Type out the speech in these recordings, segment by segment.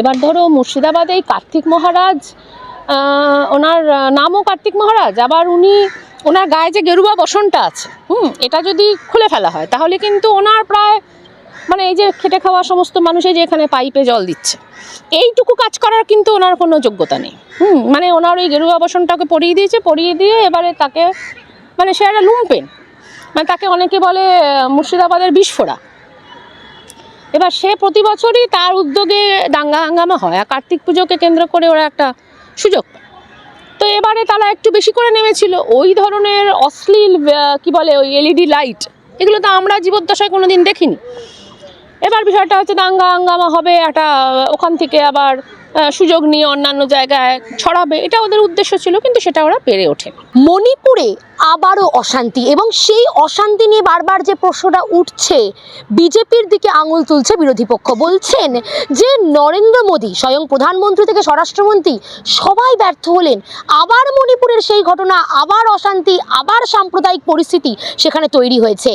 এবার ধরো মুর্শিদাবাদে এই কার্তিক মহারাজ ওনার নামও কার্তিক মহারাজ, আবার উনি, ওনার গায়ে যে গেরুয়া বসনটা আছে, হুম, এটা যদি খুলে ফেলা হয়, তাহলে কিন্তু ওনার প্রায় মানে এই যে খেটে খাওয়া সমস্ত মানুষে যে এখানে পাইপে জল দিচ্ছে, এইটুকু কাজ করার কিন্তু ওনার কোনো যোগ্যতা নেই। হুম মানে ওনার ওই গেরুয়া বসনটাকে পরিয়ে দিয়েছে, পরিয়ে দিয়ে এবারে তাকে মানে সে একটা লুম্পেন মানে তাকে অনেকে বলে মুর্শিদাবাদের বিস্ফোরা এবার সে প্রতি বছরই তার উদ্যোগে দাঙ্গা হাঙ্গামা হয় আর কার্তিক পুজোকে কেন্দ্র করে ওরা একটা সুযোগ তো এবারে তারা একটু বেশি করে নেমেছিল। ওই ধরনের অশ্লীল কি বলে ওই এলইডি লাইট এগুলো তো আমরা জীবদ্দশায় কোনো দিন দেখিনি। এবার বিষয়টা হচ্ছে দাঙ্গা হাঙ্গামা হবে, একটা ওখান থেকে আবার সুযোগ নিয়ে অন্যান্য জায়গায় ছড়াবে। এটা ওদের উদ্দেশ্য ছিল, কিন্তু সেটা ওরা পেরে ওঠে। মণিপুরে আবারও অশান্তি এবং সেই অশান্তি নিয়ে বারবার যে প্রশ্নটা উঠছে, বিজেপির দিকে আঙুল তুলছে বিরোধী পক্ষ। বলছেন যে নরেন্দ্র মোদী স্বয়ং প্রধানমন্ত্রী থেকে স্বরাষ্ট্রমন্ত্রী সবাই ব্যর্থ হলেন। আবার মণিপুরের সেই ঘটনা, আবার অশান্তি, আবার সাম্প্রদায়িক পরিস্থিতি সেখানে তৈরি হয়েছে।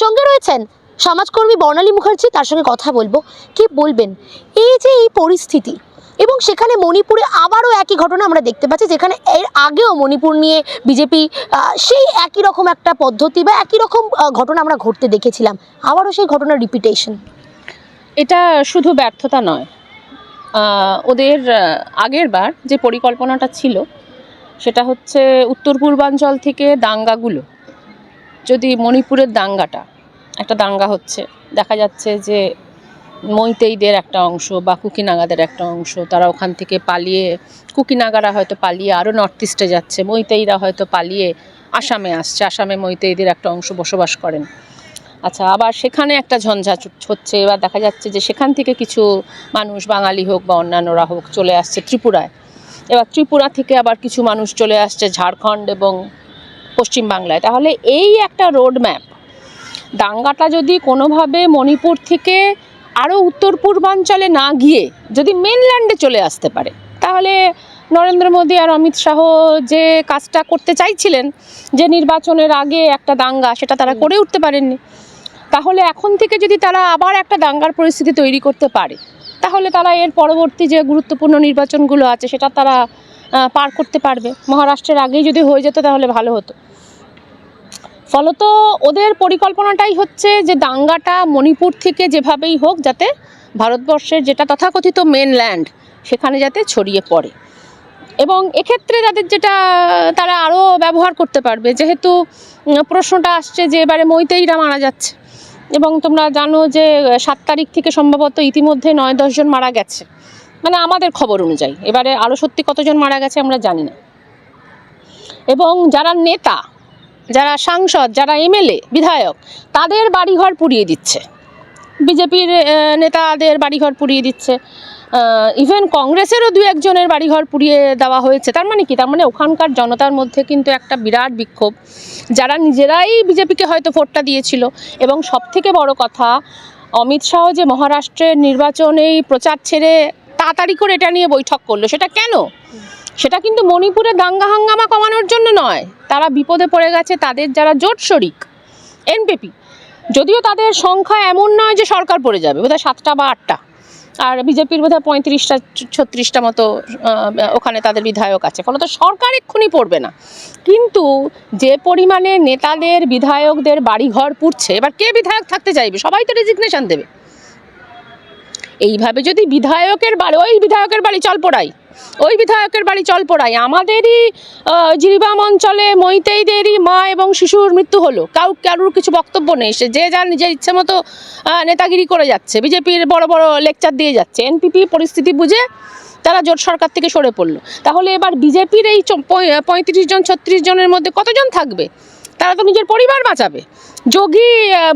সঙ্গে রয়েছেন সমাজকর্মী বর্ণালী মুখার্জি, তার সঙ্গে কথা বলব। কি বলবেন? এই যে এই পরিস্থিতি এবং সেখানে মণিপুরে আবারও একই ঘটনা আমরা দেখতে পাচ্ছি, যেখানে এর আগেও মণিপুর নিয়ে বিজেপি সেই একই রকম একটা পদ্ধতি বা একই রকম ঘটনা আমরা ঘটতে দেখেছিলাম। আবারও সেই ঘটনার রিপিটেশন এটা শুধু ব্যর্থতা নয়। ওদের আগের বার যে পরিকল্পনাটা ছিল, সেটা হচ্ছে উত্তর পূর্বাঞ্চল থেকে দাঙ্গাগুলো। যদি মণিপুরের দাঙ্গাটা, একটা দাঙ্গা হচ্ছে, দেখা যাচ্ছে যে মৈতেইদের একটা অংশ বা কুকিনাগাদের একটা অংশ, তারা ওখান থেকে পালিয়ে, কুকিনাগারা হয়তো পালিয়ে আরও নর্থ ইস্টে যাচ্ছে, মৈতেইরা হয়তো পালিয়ে আসামে আসছে, আসামে মৈতেইদের একটা অংশ বসবাস করেন। আচ্ছা আবার সেখানে একটা ঝঞ্ঝা চ- হচ্ছে, এবার দেখা যাচ্ছে যে সেখান থেকে কিছু মানুষ বাঙালি হোক বা অন্যান্যরা হোক চলে আসছে ত্রিপুরায়। এবার ত্রিপুরা থেকে আবার কিছু মানুষ চলে আসছে ঝাড়খণ্ড এবং পশ্চিমবাংলায় তাহলে এই একটা রোড ম্যাপ দাঙ্গাটা যদি কোনোভাবে মণিপুর থেকে আরও উত্তর পূর্বাঞ্চলে না গিয়ে যদি মেনল্যান্ডে চলে আসতে পারে তাহলে নরেন্দ্র মোদী আর অমিত শাহ যে কাজটা করতে চাইছিলেন যে নির্বাচনের আগে একটা দাঙ্গা সেটা তারা করে উঠতে পারেননি তাহলে এখন থেকে যদি তারা আবার একটা দাঙ্গার পরিস্থিতি তৈরি করতে পারে তাহলে তারা এর পরবর্তী যে গুরুত্বপূর্ণ নির্বাচনগুলো আছে সেটা তারা পার করতে পারবে। মহারাষ্ট্রের আগেই যদি হয়ে যেত তাহলে ভালো হতো। ফলত ওদের পরিকল্পনাটাই হচ্ছে যে দাঙ্গাটা মণিপুর থেকে যেভাবেই হোক যাতে ভারতবর্ষের যেটা তথাকথিত মেনল্যান্ড সেখানে যাতে ছড়িয়ে পড়ে। এবং এক্ষেত্রে তাদের যেটা, তারা আরও ব্যবহার করতে পারবে। যেহেতু প্রশ্নটা আসছে যে এবারে মৈতেইরা মারা যাচ্ছে। এবং তোমরা জানো যে সাত তারিখ থেকে সম্ভবত ইতিমধ্যে নয় দশজন মারা গেছে। মানে আমাদের খবর অনুযায়ী, এবারে আরও সত্যি কতজন মারা গেছে আমরা জানি না। এবং যারা নেতা যারা সাংসদ, যারা এমএলএ, বিধায়ক, তাদের বাড়িঘর পুড়িয়ে দিচ্ছে। বিজেপির নেতাদের বাড়িঘর পুড়িয়ে দিচ্ছে। ইভেন কংগ্রেসেরও দু একজনের বাড়িঘর পুড়িয়ে দেওয়া হয়েছে। তার মানে কি? তার মানে ওখানকার জনতার মধ্যে কিন্তু একটা বিরাট বিক্ষোভ, যারা নিজেরাই বিজেপিকে হয়তো ভোটটা দিয়েছিল। এবং সব থেকে বড় কথা, অমিত শাহ যে মহারাষ্ট্রের নির্বাচনেই প্রচার ছেড়ে তাড়াতাড়ি করে এটা নিয়ে বৈঠক করল। সেটা কেন? সেটা কিন্তু মণিপুরে দাঙ্গা হাঙ্গামা কমানোর জন্য নয়। তারা বিপদে পড়ে গেছে তাদের যারা জোট শরিক, এনপিপি। যদিও তাদের সংখ্যা এমন নয় যে সরকার পড়ে যাবে, বোধহয় সাতটা বা আটটা। আর বিজেপির বোধহয় পঁয়ত্রিশটা, ছত্রিশটা মতো ওখানে তাদের বিধায়ক আছে। ফলত সরকার এক্ষুনি পড়বে না। কিন্তু যে পরিমাণে নেতাদের, বিধায়কদের বাড়িঘর পুড়ছে, এবার কে বিধায়ক থাকতে চাইবে? সবাই তো রেজিগনেশন দেবে। এইভাবে যদি বিধায়কের বাড়ি, ওই বিধায়কের বাড়ি চল পড়াই, ওই বিধায়কের বাড়ি চল পড়াই, আমাদেরই জিরিবাম অঞ্চলে মৈতেইদেরই মা এবং শিশুর মৃত্যু হলো। কাউ, কারুর কিছু বক্তব্য নেই। সে যে যার নিজের ইচ্ছে মতো নেতাগিরি করে যাচ্ছে। বিজেপির বড় বড় লেকচার দিয়ে যাচ্ছে। এনপিপি পরিস্থিতি বুঝে তারা জোট সরকার থেকে সরে পড়ল। তাহলে এবার বিজেপির এই পঁয়ত্রিশ জন, ছত্রিশ জনের মধ্যে কতজন থাকবে? তারা তো নিজের পরিবার বাঁচাবে। যোগী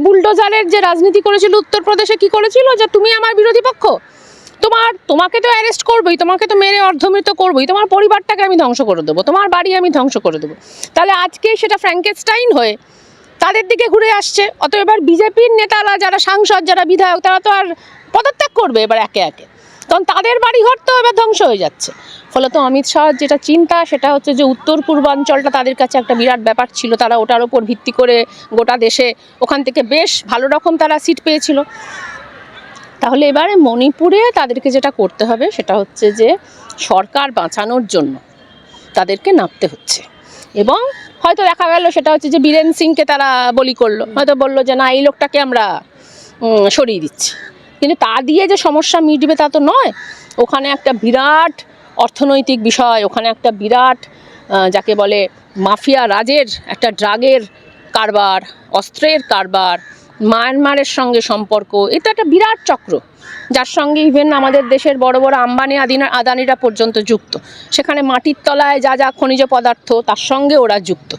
বুলডোজারের যে রাজনীতি করেছিল উত্তরপ্রদেশে কি করেছিল? যে তুমি আমার বিরোধী পক্ষ? তোমার, তোমাকে তো অ্যারেস্ট করবোই, তোমাকে তো মেরে অর্ধমৃত করবোই, তোমার পরিবারটাকে আমি ধ্বংস করে দেবো, তোমার বাড়ি আমি ধ্বংস করে দেবো। তাহলে আজকে সেটা ফ্র্যাঙ্কেস্টাইন হয়ে তাদের দিকে ঘুরে আসছে। অত এবার বিজেপির নেতারা, যারা সাংসদ, যারা বিধায়ক, তারা তো আর পদত্যাগ করবে এবার একে একে। তখন তাদের বাড়িঘর তো এবার ধ্বংস হয়ে যাচ্ছে। ফলত অমিত শাহর যেটা চিন্তা, সেটা হচ্ছে যে উত্তর পূর্বাঞ্চলটা তাদের কাছে একটা বিরাট ব্যাপার ছিল। তারা ওটার ওপর ভিত্তি করে গোটা দেশে ওখান থেকে বেশ ভালো রকম তারা সিট পেয়েছিল। তাহলে এবারে মণিপুরে তাদেরকে যেটা করতে হবে, সেটা হচ্ছে যে সরকার বাঁচানোর জন্য তাদেরকে নামতে হচ্ছে। এবং হয়তো দেখা গেল, সেটা হচ্ছে যে বীরেন সিংকে তারা বলি করল। হয়তো বলল যে, না, এই লোকটাকে আমরা সরিয়ে দিচ্ছি। কিন্তু তা দিয়ে যে সমস্যা মিটবে তা তো নয়। ওখানে একটা বিরাট অর্থনৈতিক বিষয়, ওখানে একটা বিরাট যাকে বলে মাফিয়া রাজের একটা ড্রাগের কারবার, অস্ত্রের কারবার মায়ানমারের সঙ্গে সম্পর্ক। এটা একটা বিরাট চক্র, যার সঙ্গে ইভেন আমাদের দেশের বড় বড় আম্বানি আদিনা আদানিরা পর্যন্ত যুক্ত। সেখানে মাটির তলায় যা যা খনিজ পদার্থ, তার সঙ্গে ওরা যুক্ত।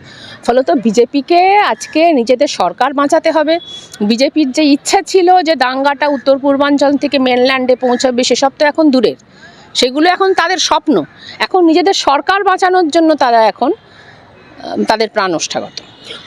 ফলত বিজেপিকে আজকে নিজেদের সরকার বাঁচাতে হবে। বিজেপির যে ইচ্ছা ছিল যে দাঙ্গাটা উত্তর পূর্বাঞ্চল থেকে মেনল্যান্ডে পৌঁছাবে, সেসব তো এখন দূরের। সেগুলো এখন তাদের স্বপ্ন। এখন নিজেদের সরকার বাঁচানোর জন্য তারা এখন তাদের প্রাণ ওষ্ঠাগত।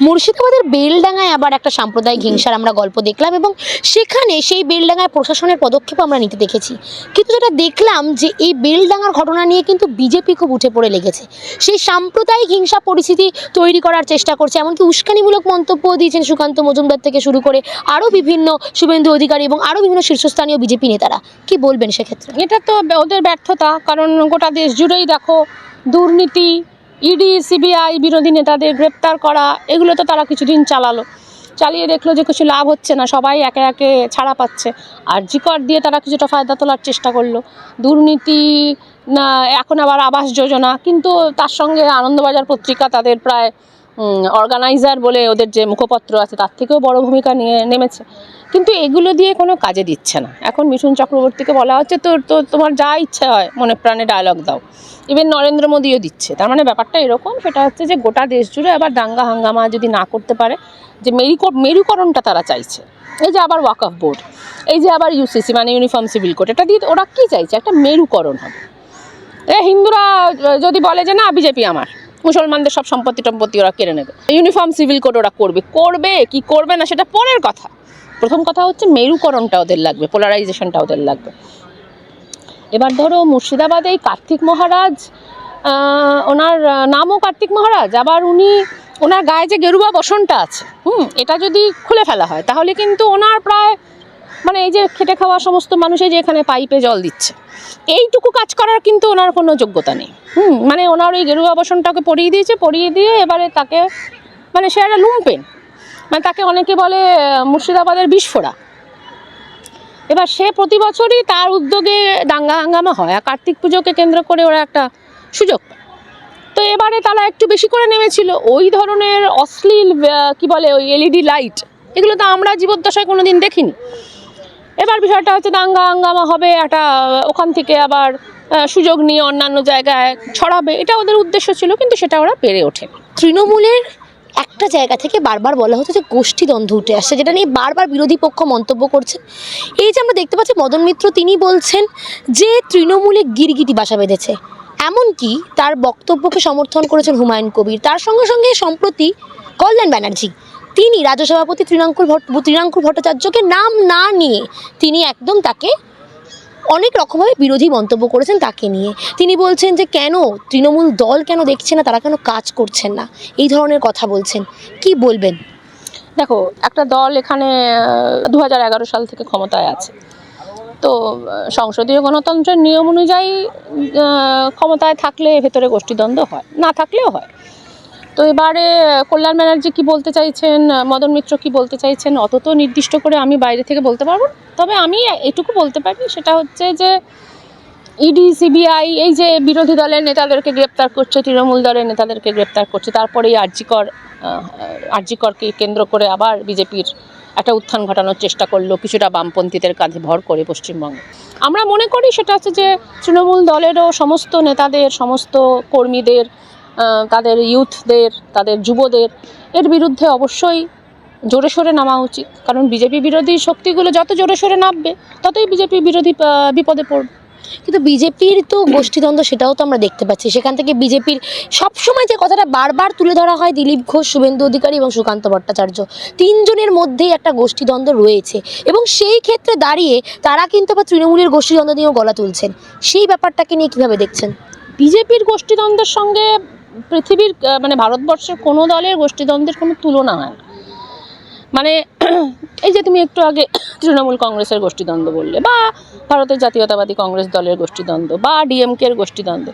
মুর্শিদাবাদের বেলডাঙ্গায় আবার একটা সাম্প্রদায়িক হিংসার আমরা গল্প দেখলাম এবং সেখানে সেই বেলডাঙ্গায় প্রশাসনের পদক্ষেপ আমরা নিতে দেখেছি। কিন্তু যেটা দেখলাম যে এই বেলডাঙ্গার ঘটনা নিয়ে কিন্তু বিজেপি খুব উঠে পড়ে লেগেছে। সেই সাম্প্রদায়িক হিংসা পরিস্থিতি তৈরি করার চেষ্টা করছে, এমনকি উস্কানিমূলক মন্তব্য দিয়েছেন সুকান্ত মজুমদার থেকে শুরু করে আরও বিভিন্ন শুভেন্দু অধিকারী এবং আরও বিভিন্ন শীর্ষস্থানীয় বিজেপি নেতারা। কি বলবেন সেক্ষেত্রে? এটা তো ওদের ব্যর্থতা, কারণ গোটা দেশ জুড়েই দেখো দুর্নীতি ইডি, সিবিআই বিরোধী নেতাদের গ্রেপ্তার করা, এগুলো তো তারা কিছুদিন চালালো। চালিয়ে দেখল যে কিছু লাভ হচ্ছে না, সবাই একে একে ছাড়া পাচ্ছে। আর জিকর দিয়ে তারা কিছুটা ফায়দা তোলার চেষ্টা করল। দুর্নীতি, না, এখন আবার আবাস যোজনা, কিন্তু তার সঙ্গে আনন্দবাজার পত্রিকা তাদের প্রায় অর্গানাইজার বলে ওদের যে মুখপত্র আছে, তার থেকেও বড় ভূমিকা নিয়ে নেমেছে। কিন্তু এগুলো দিয়ে কোনো কাজে দিচ্ছে না। এখন মিঠুন চক্রবর্তীকে বলা হচ্ছে, তোর তো তোমার যা ইচ্ছে হয়, মনে প্রাণে ডায়লগ দাও। ইভেন নরেন্দ্র মোদীও দিচ্ছে। তার মানে ব্যাপারটা এরকম, সেটা হচ্ছে যে গোটা দেশ জুড়ে আবার দাঙ্গা হাঙ্গামা যদি না করতে পারে, যে মেরুক, মেরুকরণটা তারা চাইছে। এই যে আবার ওয়াক অফ বোর্ড এই যে আবার ইউসিসি মানে ইউনিফর্ম সিভিল কোড এটা দিয়ে ওরা কী চাইছে? একটা মেরুকরণ হবে। হিন্দুরা, যদি বলে যে না, বিজেপি আমার মুসলমানদের সব সম্পত্তি টম্পত্তি ওরা কেড়ে নেবে। ইউনিফর্ম, সিভিল কোড ওরা করবে। করবে কি করবে না সেটা পরের কথা। প্রথম কথা হচ্ছে মেরুকরণটা ওদের লাগবে পোলারাইজেশনটা ওদের লাগবে। এবার ধরো মুর্শিদাবাদে এই কার্তিক মহারাজ ওনার নামও কার্তিক মহারাজ, আবার উনি, ওনার গায়ে যে গেরুয়া বসনটা আছে, হুম, এটা যদি খুলে ফেলা হয়, তাহলে কিন্তু ওনার প্রায় মানে এই যে খেটে খাওয়া সমস্ত মানুষে যে এখানে পাইপে জল দিচ্ছে, এইটুকু কাজ করার কিন্তু ওনার কোনো যোগ্যতা নেই। হুম মানে ওনার ওই গেরুয়া বসনটাকে পরিয়ে দিয়েছে, পরিয়ে দিয়ে এবারে তাকে মানে সে একটা লুম্পেন। মানে তাকে অনেকে বলে মুর্শিদাবাদের বিস্ফোরা। এবার সে প্রতি বছরই তার উদ্যোগে দাঙ্গা হাঙ্গামা হয় আর কার্তিক পুজোকে কেন্দ্র করে ওরা একটা সুযোগ পায়। তো এবারে তারা একটু বেশি করে নেমেছিল। ওই ধরনের অশ্লীল কি বলে ওই এলইডি লাইট, এগুলো তো আমরা জীবদ্দশায় কোনো দিন দেখিনি। এবার বিষয়টা হচ্ছে দাঙ্গা হাঙ্গামা হবে, একটা ওখান থেকে আবার সুযোগ নিয়ে অন্যান্য জায়গায় ছড়াবে। এটা ওদের উদ্দেশ্য ছিল, কিন্তু সেটা ওরা পেরে ওঠে। তৃণমূলের একটা জায়গা থেকে বারবার বলা হচ্ছে যে গোষ্ঠীদ্বন্দ্ব উঠে আসছে, যেটা নিয়ে বারবার বিরোধী পক্ষ মন্তব্য করছে। এই যে আমরা দেখতে পাচ্ছি, মদন মিত্র তিনি বলছেন যে তৃণমূলে গিরগিটি বাসা বেঁধেছে। এমনকি তার বক্তব্যকে সমর্থন করেছেন হুমায়ুন কবির। তার সঙ্গে সঙ্গে সম্প্রতি কল্যাণ ব্যানার্জি তিনি রাজ্য সভাপতি তৃণাঙ্কুর ভট্ট তৃণাঙ্কুর ভট্টাচার্যকে নাম না নিয়ে তিনি একদম তাকে অনেক রকমভাবে বিরোধী মন্তব্য করেছেন তাকে নিয়ে। তিনি বলছেন যে, কেন তৃণমূল দল কেন দেখছে না? তারা কেন কাজ করছেন না? এই ধরনের কথা বলছেন। কি বলবেন? দেখো, একটা দল এখানে দু হাজার এগারো সাল থেকে ক্ষমতায় আছে। তো সংসদীয় গণতন্ত্রের নিয়ম অনুযায়ী ক্ষমতায় থাকলে ভেতরে গোষ্ঠীদ্বন্দ্ব হয়, না থাকলেও হয়। তো এবারে, কল্যাণ ব্যানার্জি কি বলতে চাইছেন, মদন মিত্র কি বলতে চাইছেন, অত তো নির্দিষ্ট করে আমি বাইরে থেকে বলতে পারব। তবে আমি এটুকু বলতে পারি, সেটা হচ্ছে যে ইডি সিবিআই এই যে বিরোধী দলের নেতাদেরকে গ্রেপ্তার করছে, তৃণমূল দলের নেতাদেরকে গ্রেপ্তার করছে, তারপরে এই আরজিকর আরজিকরকে কেন্দ্র করে আবার বিজেপির একটা উত্থান ঘটানোর চেষ্টা করল কিছুটা বামপন্থীদের কাঁধে ভর করে পশ্চিমবঙ্গে আমরা মনে করি সেটা হচ্ছে যে, তৃণমূল দলেরও সমস্ত নেতাদের, সমস্ত কর্মীদের তাদের ইউথদের তাদের যুবদের এর বিরুদ্ধে অবশ্যই জোরে সোরে নামা উচিত। কারণ বিজেপি বিরোধী শক্তিগুলো যত জোরে সোরে নামবে ততই বিজেপি বিরোধী বিপদে পড়বে। কিন্তু বিজেপির তো গোষ্ঠীদ্বন্দ্ব সেটাও তো আমরা দেখতে পাচ্ছি। সেখান থেকে বিজেপির সবসময় যে কথাটা বারবার তুলে ধরা হয় দিলীপ ঘোষ শুভেন্দু অধিকারী এবং সুকান্ত ভট্টাচার্য তিনজনের মধ্যেই একটা গোষ্ঠীদ্বন্দ্ব রয়েছে। এবং সেই ক্ষেত্রে দাঁড়িয়ে তারা কিন্তু আবার তৃণমূলের গোষ্ঠীদ্বন্দ্ব নিয়েও গলা তুলছেন। সেই ব্যাপারটাকে নিয়ে কীভাবে দেখছেন? বিজেপির গোষ্ঠীদ্বন্দ্বের সঙ্গে পৃথিবীর মানে ভারতবর্ষের কোনো দলের গোষ্ঠীদ্বন্দ্বের কোনো তুলনা হয়। মানে এই যে তুমি একটু আগে তৃণমূল কংগ্রেসের গোষ্ঠীদ্বন্দ্ব বললে, বা ভারতের জাতীয়তাবাদী কংগ্রেস দলের গোষ্ঠীদ্বন্দ্ব, বা ডিএমকে ডিএমকের গোষ্ঠীদ্বন্দ্ব,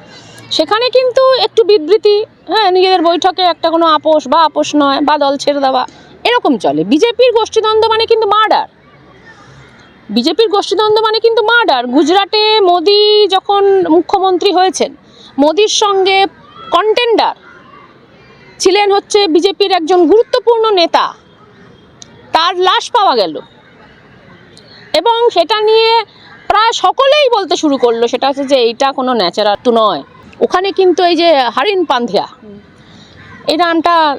সেখানে কিন্তু একটু বিবৃতি হ্যাঁ নিজেদের বৈঠকে একটা কোনো আপোষ বা আপোষ নয়, বা দল ছেড়ে দেওয়া, এরকম চলে। বিজেপির গোষ্ঠীদ্বন্দ্ব মানে কিন্তু মার্ডার। বিজেপির গোষ্ঠীদ্বন্দ্ব মানে কিন্তু মার্ডার। গুজরাটে মোদি যখন মুখ্যমন্ত্রী হয়েছেন, মোদির সঙ্গে কন্টেন্ডার ছিলেন হচ্ছে বিজেপির একজন গুরুত্বপূর্ণ নেতা। তার লাশ পাওয়া গেল। এবং সেটা নিয়ে প্রায় সকলেই বলতে শুরু করল, সেটা হচ্ছে যে এইটা কোনো ন্যাচারাল তো নয়। ওখানে কিন্তু এই যে হারিন পান্ধিয়া, এই নামটা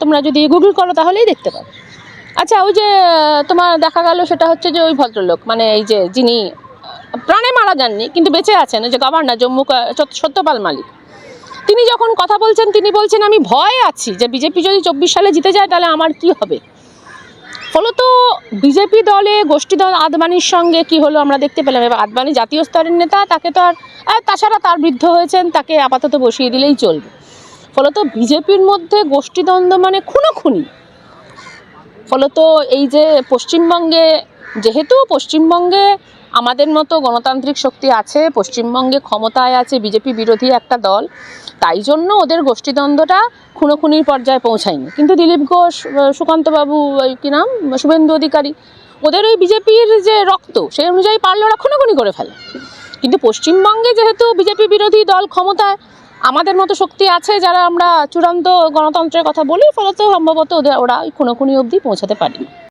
তোমরা যদি গুগল করো তাহলেই দেখতে পাবে। আচ্ছা ওই যে তোমার দেখা গেল সেটা হচ্ছে যে ওই ভদ্রলোক মানে এই যে যিনি প্রাণে মারা যাননি, কিন্তু বেঁচে আছেন, ওই যে গভর্নর জম্মু সত্য- সত্যপাল মালিক। তিনি যখন কথা বলছেন, তিনি বলছেন, আমি ভয় আছি যে বিজেপি যদি চব্বিশ সালে জিতে যায়, তাহলে আমার কি হবে? ফলত বিজেপি দলে, গোষ্ঠী দল আদবানির সঙ্গে কি হলো আমরা দেখতে পেলাম। এবার আদবানি জাতীয় স্তরের নেতা, তাকে তো আর তাছাড়া তার বৃদ্ধ হয়েছেন, তাকে আপাতত বসিয়ে দিলেই চলবে। ফলত বিজেপির মধ্যে গোষ্ঠীদ্বন্দ্ব মানে খুনোখুনি। ফলত এই যে পশ্চিমবঙ্গে, যেহেতু পশ্চিমবঙ্গে আমাদের মতো গণতান্ত্রিক শক্তি আছে, পশ্চিমবঙ্গে ক্ষমতায় আছে, বিজেপি বিরোধী একটা দল, তাই জন্য ওদের গোষ্ঠীদ্বন্দ্বটা খুনোখুনির পর্যায়ে পৌঁছায়নি। কিন্তু দিলীপ ঘোষ সুকান্তবাবু, ওই কী নাম? শুভেন্দু অধিকারী, ওদের ওই বিজেপির যে রক্ত, সেই অনুযায়ী পারলে ওরা খুনোখুনি করে ফেলে। কিন্তু পশ্চিমবঙ্গে যেহেতু বিজেপি বিরোধী দল ক্ষমতায়, আমাদের মতো শক্তি আছে যারা আমরা চূড়ান্ত গণতন্ত্রের কথা বলি ফলত সম্ভবত ওদের, ওরা ওই খুনোখুনি অবধি পৌঁছাতে পারি